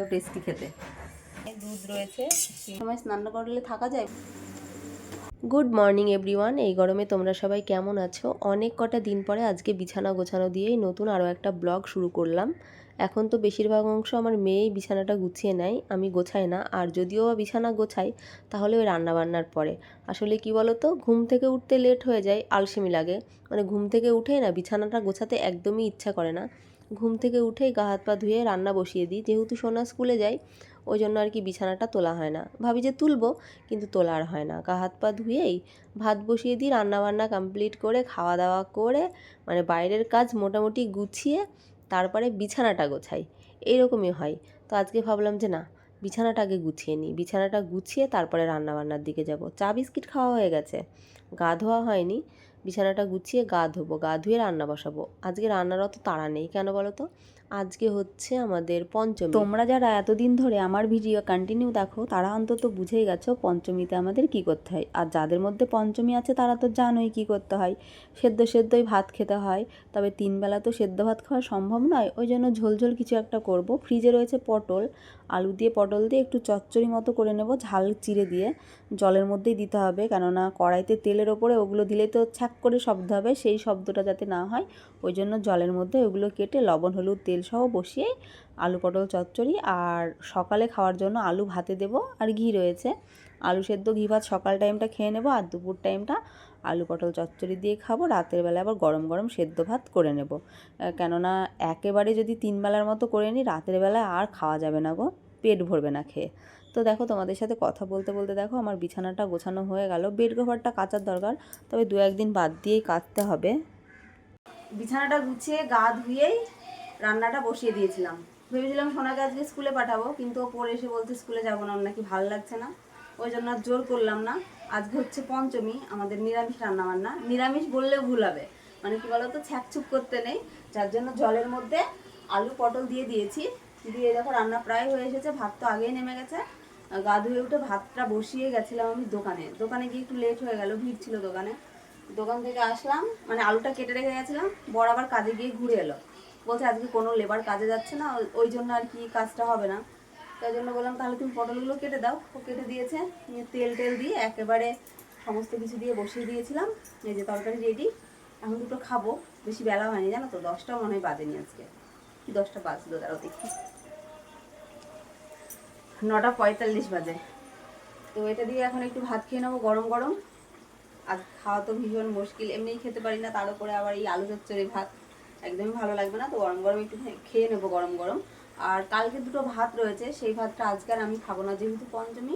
এত টেস্টি খেতে। দুধ রয়েছে। সময় স্নান করলে থাকা যায়? গুড মর্নিং এভরিওয়ান এই গরমে তোমরা সবাই কেমন আছো? অনেক কটা দিন পরে আজকে বিছানা গোছানো দিয়েই নতুন আরও একটা ব্লগ শুরু করলাম। এখন তো বেশিরভাগ অংশ আমার মেয়েই বিছানাটা গুছিয়ে নেয় আমি গোছাই না। আর যদিও বা বিছানা গোছাই তাহলে ওই রান্নাবান্নার পরে। আসলে কি বলো তো ঘুম থেকে উঠতে লেট হয়ে যায় আলসেমি লাগে। মানে ঘুম থেকে উঠেই না বিছানাটা গোছাতে একদমই ইচ্ছা করে না। ঘুম থেকে উঠেই গা হাত পা ধুয়ে রান্না বসিয়ে দিই। যেহেতু সোনা স্কুলে যাই ওই জন্য আর কি বিছানাটা তোলা হয় না। ভাবি যে তুলবো, কিন্তু তোলা আর হয় না। গা হাত পা ধুয়েই ভাত বসিয়ে দিই, রান্নাবান্না কমপ্লিট করে খাওয়া দাওয়া করে মানে বাইরের কাজ মোটামুটি গুছিয়ে তারপরে বিছানাটা গোছাই। এইরকমই হয়। তো আজকে ভাবলাম যে না বিছানাটা আগে গুছিয়ে নিই। বিছানাটা গুছিয়ে তারপরে রান্নাবান্নার দিকে যাব। চা বিস্কিট খাওয়া হয়ে গেছে। গা ধোয়া হয়নি। বিছানাটা গুছিয়ে গা ধোবো, গা ধুয়ে রান্না বসাবো। আজকে রান্নার অত তাড়া নেই, কেন বলো তো? আজকে হচ্ছে আমাদের পঞ্চমী। তোমরা যারা এতদিন ধরে আমার ভিডিও কন্টিনিউ দেখো, তারা অন্তত বুঝেই গেছো পঞ্চমীতে আমাদের কি করতে হয়। আর যাদের মধ্যে পঞ্চমী আছে, তারা তো জানোই কি করতে হয়। সেদ্ধ সেদ্ধই ভাত খেতে হয়, তবে তিন বেলা তো সেদ্ধ ভাত খাওয়া সম্ভব নয়। ওই জন্য ঝোলঝোল কিছু একটা করব। ফ্রিজে রয়েছে পটল, আলু দিয়ে পটল দিয়ে একটু চচ্চড়ি মতো করে নেব, ঝাল চিড়ে দিয়ে। জলের মধ্যেই দিতে হবে, কেননা কড়াইতে তেলের ওপরে ওগুলো দিলে তো ছ্যাক করে শব্দ হবে, সেই শব্দটা যাতে না হয়। ওই জন্য জলের মধ্যে ওগুলো কেটে লবণ, হলুদ, তেল সহ বসিয়ে আলু পটল চচ্চড়ি আর সকালে খাওয়ার জন্য আলু ভাতে দেব আর ঘি রয়েছে। আলু সেদ্ধ, ঘি ভাত সকাল টাইমটা খেয়ে নেব আর দুপুর টাইমটা আলু পটল চচ্চড়ি দিয়ে খাব। রাতের বেলা আবার গরম গরম সেদ্ধ ভাত করে নেব। কেননা একেবারে যদি তিন বেলার মতো করে নিই, রাতের বেলা আর খাওয়া যাবে না গো, পেট ভরবে না খেয়ে। তো দেখো তোমাদের সাথে কথা বলতে বলতে দেখো আমার বিছানাটা গোছানো হয়ে গেল। বেড কভারটা কাচার দরকার, তবে দু একদিন বাদ দিয়েই কাচতে হবে। বিছানাটা গুছিয়ে গা ধুয়েই রান্নাটা বসিয়ে দিয়েছিলাম। ভেবেছিলাম সোনাকে আজকে স্কুলে পাঠাবো, কিন্তু ও পরে এসে বলছে স্কুলে যাব না নাকি ভালো লাগছে না। ওই জন্য আর জোর করলাম না। আজকে হচ্ছে পঞ্চমী, আমাদের নিরামিষ রান্না বান্না নিরামিষ বললেও ভুল হবে। মানে কি বলতো, ছ্যাকছুক করতে নেই। যার জন্য জলের মধ্যে আলু পটল দিয়ে দিয়েছি। দিয়ে দেখো রান্না প্রায় হয়ে এসেছে, ভাত তো আগেই নেমে গেছে। গা ধুয়ে উঠে ভাতটা বসিয়ে গেছিলাম আমি দোকানে। দোকানে গিয়ে একটু লেট হয়ে গেল, ভিড় ছিল দোকানে। দোকান থেকে আসলাম মানে আলুটা কেটে রেখে গেছিলাম বড় আবার কাজে গিয়ে ঘুরে এলো। বলছে, আজকে কোনো লেবার কাজে যাচ্ছে না, ওই- জন্য আর কি কাজটা হবে না। তাই জন্য বললাম, তাহলে তুমি পটলগুলো কেটে দাও। ও কেটে দিয়েছে, নিয়ে তেল টেল দিয়ে একেবারে সমস্ত কিছু দিয়ে বসিয়ে দিয়েছিলাম, এই যে তরকারি রেডি এখন দুটো খাব, বেশি বেলা হয়নি, জানো তো দশটাও মনে হয় বাজেনি আজকে। কি দশটা বাজলো, দাঁড়াও দেখি। নটা পঁয়তাল্লিশ বাজে। তো এটা দিয়ে এখন একটু ভাত খেয়ে নেব, গরম গরম। আর খাওয়া তো ভীষণ মুশকিল, এমনিই খেতে পারি না, তার উপরে আবার এই আলু চচ্চড়ি ভাত। একদমই ভালো লাগবে না। তো গরম গরম একটু খেয়ে নেব গরম গরম। আর কালকে দুটো ভাত রয়েছে, সেই ভাতটা আজকে আমি খাব না। যেহেতু পঞ্চমী,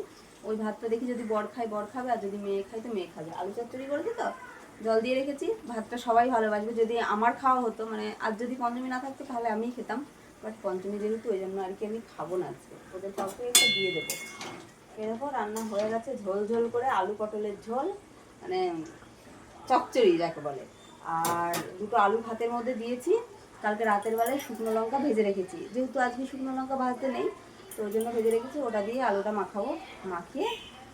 ওই ভাতটা দেখি যদি বর খায়, বর খাবে, আর যদি মেয়ে খায়, তো মেয়ে খাবে। আলু চচ্চড়ি করেছি তো? জল দিয়ে রেখেছি, ভাতটা সবাই ভালোবাসবে। যদি আমার খাওয়া হতো মানে আর যদি পঞ্চমী না থাকতো, তাহলে আমিই খেতাম। বাট পঞ্চমী যেহেতু, ওই জন্য আর কি আমি খাব না আজকে। ওদের কাউকে একটু দিয়ে দেবো। এরকম রান্না হয়ে গেছে ঝোল ঝোল করে আলু পটলের ঝোল মানে চচ্চড়ি যাকে বলে। আর দুটো আলু ভাতের মধ্যে দিয়েছি। কালকে রাতের বেলায় শুকনো লঙ্কা ভেজে রেখেছি। যেহেতু আজকে শুকনো লঙ্কা ভাজতে নেই, তো ওই জন্য ভেজে রেখেছি। ওটা দিয়ে আলুটা মাখাবো, মাখিয়ে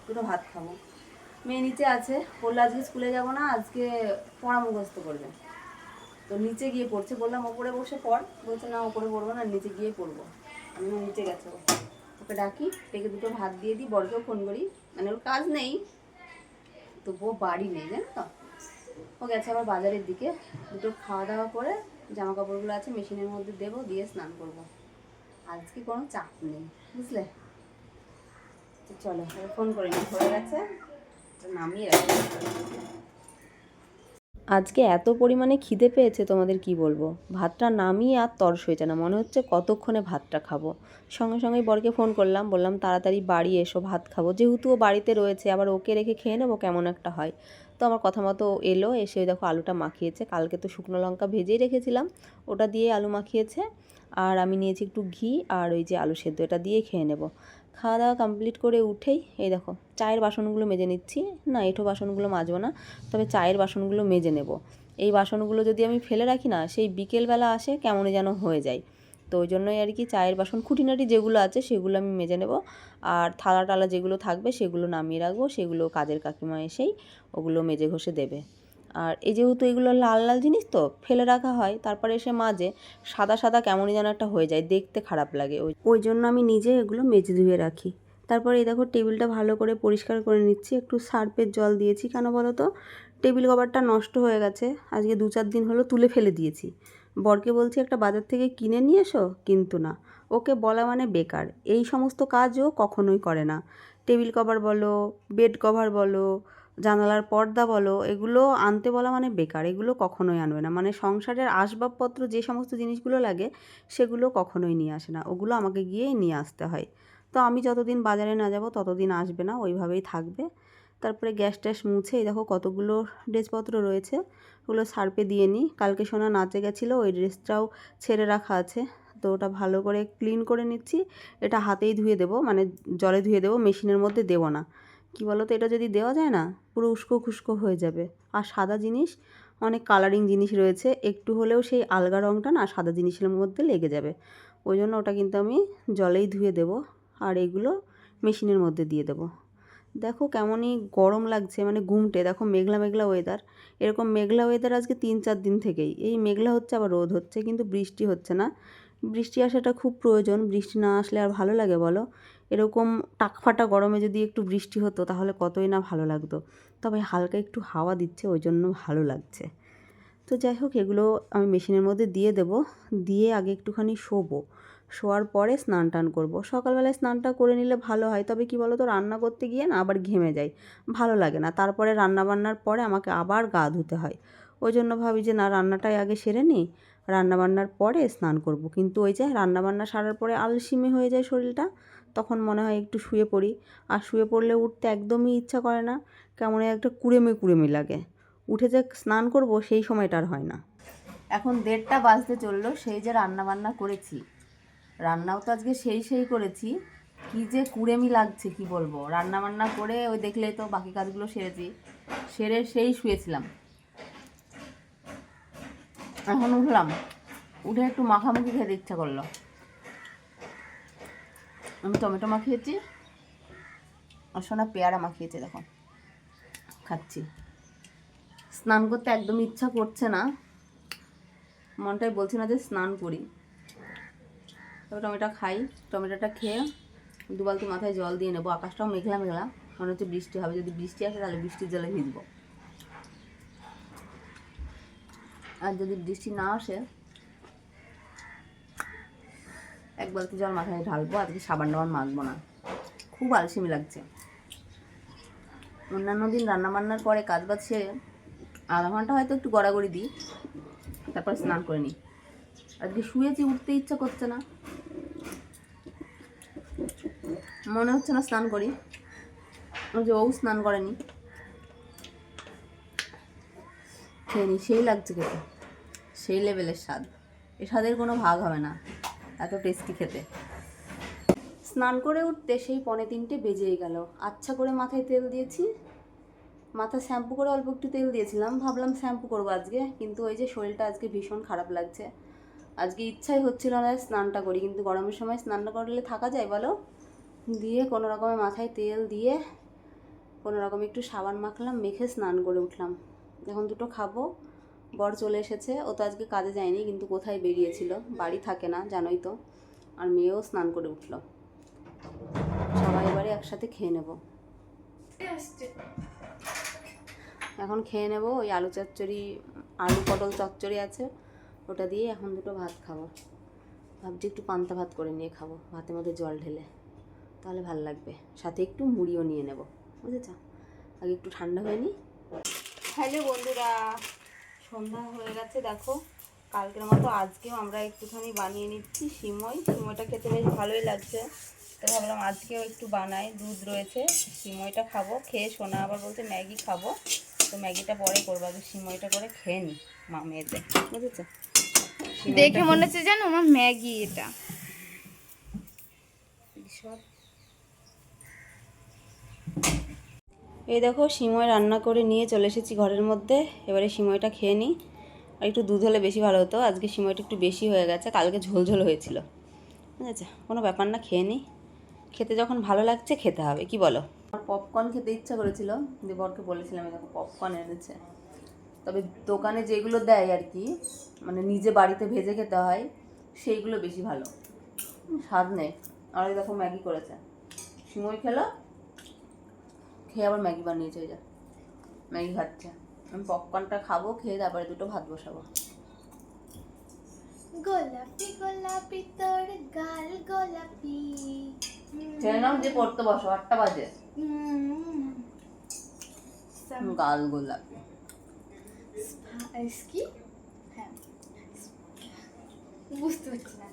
দুটো ভাত খাব। মেয়ে নিচে আছে, বলল আজকে স্কুলে যাব না, আজকে পড়া মুখস্থ করবে। তো নিচে গিয়ে পড়ছে, বললাম ওপরে বসে পড়। বলছে, না, ওপরে পড়ব না, নিচে গিয়ে পড়ব। আমি নিচে গেছে। ওকে ডাকি, ডেকে দুটো ভাত দিয়ে দিই বড়কেও ফোন করি। মানে ওর কাজ নেই। তবুও বাড়ি নেই, জানো তো? ও গেছে আবার বাজারের দিকে। দুটো খাওয়া দাওয়া করে জামা কাপড়গুলো আছে, মেশিনের মধ্যে দেবো, দিয়ে স্নান করব। আজকে কোনো চাপ নেই, বুঝলে? চলো ফোন করে নিই, হয়ে গেছে? নামিয়ে রাখি। আজকে এত পরিমাণে খিদে পেয়েছে তোমাদের কি বলব? ভাতটা নামিয়ে আর তরস হয়েছে না, মনে হচ্ছে কতক্ষণে ভাতটা খাব। সঙ্গে সঙ্গেই বরকে ফোন করলাম, বললাম, তাড়াতাড়ি বাড়ি এসো, ভাত খাব। যেহেতু ও বাড়িতে রয়েছে, আবার ওকে রেখে খেয়ে নেব, কেমন একটা হয়। তো আমার কথা মতো এলো, এসে দেখো আলুটা মাখিয়েছে। কালকে তো শুকনো লঙ্কা ভেজেই রেখেছিলাম। ওটা দিয়ে আলু মাখিয়েছে। আর আমি নিয়েছি একটু ঘি আর ওই যে আলু সেদ্ধ, এটা দিয়ে খেয়ে নেব। খাওয়া দাওয়া কমপ্লিট করে উঠেই এই দেখো, চায়ের বাসনগুলো মেজে নিচ্ছি। না, এঁঠো বাসনগুলো মাজবো না, তবে চায়ের বাসনগুলো মেজে নেব। এই বাসনগুলো যদি আমি ফেলে রাখি না, সেই বিকেলবেলা আসে কেমন যেন হয়ে যায়। তো ওই জন্যই আর কি চায়ের বাসন, খুঁটিনাটি যেগুলো আছে সেগুলো আমি মেজে নেব। আর থালা টালা যেগুলো থাকবে সেগুলো নামিয়ে রাখব, সেগুলো কাজের কাকিমা এসেই ওগুলো মেজে ঘষে দেবে। আর এই যেহেতু এগুলো লাল লাল জিনিস তো, ফেলে রাখা হয়, তারপরে এসে মাঝে সাদা সাদা কেমনই যেন একটা হয়ে যায়, দেখতে খারাপ লাগে। ওই ওই জন্য আমি নিজে এগুলো মেজে ধুয়ে রাখি। তারপরে এই দেখো টেবিলটা ভালো করে পরিষ্কার করে নিচ্ছি, একটু সার্ফের জল দিয়েছি। কেন বলো তো? টেবিল কভারটা নষ্ট হয়ে গেছে, আজকে দু চার দিন হলো তুলে ফেলে দিয়েছি। বরকে বলছি, একটা বাজার থেকে কিনে নিয়ে এসো? কিন্তু না। ওকে বলা মানে বেকার। এই সমস্ত কাজও কখনোই করে না। টেবিল কভার বলো, বেড কভার বলো, জানালার পর্দা বলো, এগুলো আনতে বলা মানে বেকার। এগুলো কখনোই আনবে না। মানে সংসারের আসবাবপত্র যে সমস্ত জিনিসগুলো লাগে, সেগুলো কখনোই নিয়ে আসে না। ওগুলো আমাকে গিয়েই নিয়ে আসতে হয়। তো আমি যতদিন বাজারে না যাব, ততদিন আসবে না। ওইভাবেই থাকবে। তারপরে গ্যাস ট্যাস মুছে এই দেখো কতগুলো ড্রেসপত্র রয়েছে, ওগুলো সার্পে দিয়ে নিই। কালকে সোনা নাচে গেছিল, ওই ড্রেসটাও ছেড়ে রাখা আছে। তো ওটা ভালো করে ক্লিন করে নিচ্ছি। এটা হাতেই ধুয়ে দেবো মানে জলে ধুয়ে দেবো, মেশিনের মধ্যে দেবো না। কি বলো তো এটা যদি দেওয়া যায় না, পুরো উস্কো খুস্কো হয়ে যাবে। আর সাদা জিনিস, অনেক কালারিং জিনিস রয়েছে, একটু হলেও সেই আলগা রঙটা না সাদা জিনিসের মধ্যে লেগে যাবে। ওই জন্য ওটা কিন্তু আমি জলেই ধুয়ে দেবো, আর এগুলো মেশিনের মধ্যে দিয়ে দেবো। দেখো কেমনই গরম লাগছে মানে ঘুমটে, দেখো মেঘলা মেঘলা ওয়েদার এরকম মেঘলা ওয়েদার আজকে তিন চার দিন থেকেই। এই মেঘলা হচ্ছে, আবার রোদ হচ্ছে, কিন্তু বৃষ্টি হচ্ছে না। বৃষ্টি আসাটা খুব প্রয়োজন, বৃষ্টি না আসলে আর ভালো লাগে বলো? এরকম টাকফাটা গরমে যদি একটু বৃষ্টি হতো, তাহলে কতই না ভালো লাগতো। তবে হালকা একটু হাওয়া দিচ্ছে, ওই জন্য ভালো লাগছে। তো যাই হোক, এগুলো আমি মেশিনের মধ্যে দিয়ে দেব। দিয়ে আগে একটুখানি শোবো। শোয়ার পরে স্নান টান করব। সকালবেলায় স্নানটা করে নিলে ভালো হয়, তবে কি বলো তো রান্না করতে গিয়ে না আবার ঘেমে যাই, ভালো লাগে না। তারপরে রান্না বান্নার পরে আমাকে আবার গা ধুতে হয়। ওই জন্য ভাবি যে, না, রান্নাটাই আগে সেরে নিই রান্নাবান্নার পরে স্নান করব। কিন্তু ওই যে রান্নাবান্না সারার পরে আলসিমে হয়ে যায় শরীরটা, তখন মনে হয় একটু শুয়ে পড়ি। আর শুয়ে পড়লে উঠতে একদমই ইচ্ছা করে না, কেমন একটা কুড়েমি কুড়েমি লাগে। উঠে যে স্নান করব সেই সময়টা আর হয় না। এখন দেড়টা বাজতে চলল, সেই যে রান্না বান্না করেছি। রান্নাও তো আজকে সেই সেই করেছি। কি যে কুড়েমি লাগছে, কি বলব? রান্না বান্না করে ওই দেখলে তো বাকি কাজগুলো সেরেছি। সেরে সেই শুয়েছিলাম। এখন উঠলাম। উঠে একটু মাখামাখি খেতে ইচ্ছা করল। আমি টমেটো মাখিয়েছি, আর সোনা পেয়ারা মাখিয়েছে, দেখো। খাচ্ছি। স্নান করতে একদম ইচ্ছা করছে না। মনটাই বলছে না যে স্নান করি। তবে টমেটো খাই। টমেটোটা খেয়ে দু বালতি মাথায় জল দিয়ে নেব। আকাশটাও মেঘলা মেঘলা। মনে হচ্ছে বৃষ্টি হবে। যদি বৃষ্টি আসে তাহলে বৃষ্টির জলে ভিজবো। আর যদি বৃষ্টি না আসে, এক বালতি জল মাথায় ঢালবো। আজকে সাবান টাবান মাখবো না। খুব আলসেমি লাগছে। অন্যান্য দিন রান্নাবান্নার পরে কাজ বাজ সেরে আধা ঘণ্টা হয়তো একটু গড়াগড়ি দিই। তারপর স্নান করে নিই। আজকে শুয়েছি, উঠতে ইচ্ছা করছে না। মনে হচ্ছে না স্নান করি। যে ও স্নান করেনি। খেয়ে সেই লাগছে খেতে। সেই লেভেলের স্বাদ। এ স্বাদের কোনো ভাগ হবে না, এত টেস্টি খেতে। স্নান করে উঠতে সেই পনে তিনটে বেজেই গেল। আচ্ছা করে মাথায় তেল দিয়েছি। মাথা শ্যাম্পু করে অল্প একটু তেল দিয়েছিলাম। ভাবলাম শ্যাম্পু করব আজকে, কিন্তু ওই যে শরীরটা আজকে ভীষণ খারাপ লাগছে। আজকে ইচ্ছাই হচ্ছিল না স্নানটা করি, কিন্তু গরমের সময় স্নানটা করলে থাকা যায় বলো? দিয়ে কোনো রকমের মাথায় তেল দিয়ে কোনো রকম একটু সাবান মাখলাম, মেখে স্নান করে উঠলাম। এখন দুটো খাব। বর চলে এসেছে। ও তো আজকে কাজে যায়নি, কিন্তু কোথায় বেরিয়েছিল? বাড়ি থাকে না, জানোই তো। আর মেয়েও স্নান করে উঠল। সবাই এবারে একসাথে খেয়ে নেব। এখন খেয়ে নেব। ওই আলু চচ্চড়ি, আলু পটল চচ্চড়ি আছে। ওটা দিয়ে এখন দুটো ভাত খাব। ভাবছি একটু পান্তা ভাত করে নিয়ে খাব। ভাতের মধ্যে জল ঢেলে। তাহলে ভালো লাগবে। সাথে একটু মুড়িও নিয়ে নেব বুঝেছ? আগে একটু ঠান্ডা হয়ে নি হ্যালো বন্ধুরা সন্ধ্যা হয়ে গেছে দেখো। কালকের মতো আজকেও আমরা একটুখানি বানিয়ে নিচ্ছি সিমই। সিমইটা খেতে বেশ ভালোই লাগছে। তো ভাবলাম আজকেও একটু বানাই দুধ রয়েছে সিমইটা খাব। খেয়ে সোনা আবার বলছে ম্যাগি খাব। তো ম্যাগিটা পরে করব আগে সিমইটা করে খেয়ে নি মা মেয়েতে বুঝেছ? দেখে মনে হচ্ছে জানো আমার ম্যাগি এটা। সব এই দেখো সিময় রান্না করে নিয়ে চলে এসেছি ঘরের মধ্যে। এবারে সিময়টা খেয়ে নিই। আর একটু দুধ হলে বেশি ভালো হতো। আজকে সিময়টা একটু বেশি হয়ে গেছে। কালকে ঝোলঝোল হয়েছিল। ঠিক আছে? কোনো ব্যাপার না, খেয়ে নিই। খেতে যখন ভালো লাগছে, খেতে হবে। কি বলো? আমার পপকর্ন খেতে ইচ্ছা করেছিল। যে বরকে বলেছিলাম, এই দেখো পপকর্ন এনেছে। তবে দোকানে যেগুলো দেয় আর কি মানে নিজে বাড়িতে ভেজে খেতে হয়, সেইগুলো বেশি ভালো। স্বাদ নেই। আর দেখো ম্যাগি করেছে। সিমই খেলো খেয়ে আবার ম্যাগি বানিয়েছে যা। ম্যাগি খাচ্ছে। আমি পপকর্নটা খাব খেয়ে তারপরে দুটো ভাত বসাবো। গোলাপি গোলাপি তোর গাল গোলাপি। যে পড়তে বসো আটটা বাজে। গাল গোলাপি। কি? হ্যাঁ। বুঝতে পারছি না।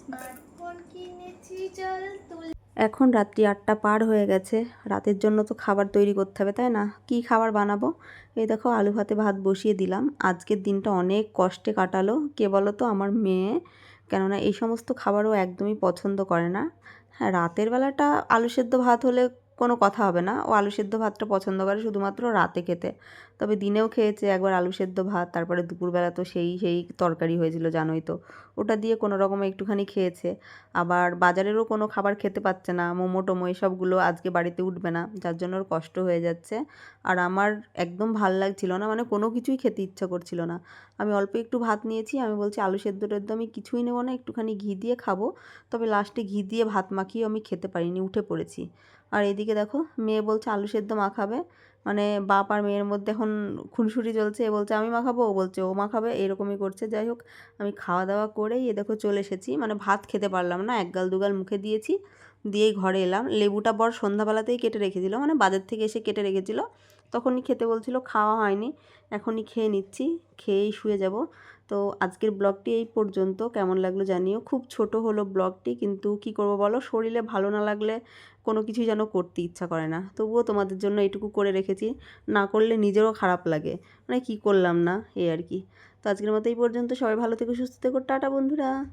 স্মার্টফোন কিনেছি চল তুল এখন রাত্রি আটটা পার হয়ে গেছে। রাতের জন্য তো খাবার তৈরি করতে হবে, তাই না? কি খাবার বানাবো? এই দেখো, আলু ভাতে ভাত বসিয়ে দিলাম। আজকের দিনটা অনেক কষ্টে কাটালো। কে বলো তো আমার মেয়ে। কেননা এই সমস্ত খাবারও একদমই পছন্দ করে না। হ্যাঁ রাতের বেলাটা আলু সেদ্ধ ভাত হলে কোনো কথা হবে না। ও আলু সেদ্ধ ভাতটা পছন্দ করে শুধুমাত্র রাতে খেতে। তবে দিনেও খেয়েছে একবার আলু সেদ্ধ ভাত, তারপরে দুপুরবেলা তো সেই সেই তরকারি হয়েছিল, জানোই তো। ওটা দিয়ে কোনো রকমে একটুখানি খেয়েছে। আবার বাজারেরও কোনো খাবার খেতে পাচ্ছে না, মোমো, টোমো এসবগুলো আজকে বাড়িতে উঠবে না, যার জন্য ওর কষ্ট হয়ে যাচ্ছে। আর আমার একদম ভালো লাগছিল না মানে কোনো কিছুই খেতে ইচ্ছা করছিল না। আমি অল্প একটু ভাত নিয়েছি, আমি বলছি আলু সেদ্ধ টেদ্ধ আমি কিছুই নেব না, একটুখানি ঘি দিয়ে খাব। তবে লাস্টে ঘি দিয়ে ভাত মাখিয়ে আমি খেতে পারিনি, উঠে পড়েছি। আর এদিকে দেখো, মেয়ে বলছে আলু সেদ্ধ মাখাবে। মানে বাপ আর মেয়ের মধ্যে এখন খুনসুটি চলছে, এ বলছে আমি মাখাবো, ও বলছে ও মাখাবে, এরকমই করছে। যাই হোক, আমি খাওয়া দাওয়া করেই এ দেখো চলে এসেছি। মানে ভাত খেতে পারলাম না একগাল দুগাল মুখে দিয়েছি। দিয়েই ঘরে এলাম। লেবুটা বর সন্ধ্যাবেলাতেই কেটে রেখেছিল মানে বাজার থেকে এসে কেটে রেখেছিল। তখনই খেতে বলছিল খাওয়া হয়নি, এখনই খেয়ে নিচ্ছি, খেয়েই শুয়ে যাব। তো আজকের ব্লগটি এই পর্যন্ত, কেমন লাগল জানিও। খুব ছোট হলো ব্লগটি, কিন্তু কি করব বলো, শরীরে ভালো না লাগলে কোনো কিছু যেন করতে ইচ্ছা করে না। তবুও তোমাদের জন্য এইটুকু করে রেখেছি, না করলে নিজেরও খারাপ লাগে। মানে কি করলাম না এই আর কি। তো আজকের মতো এই পর্যন্ত, সবাই ভালো থেকে, সুস্থ থেকো, টাটা বন্ধুরা।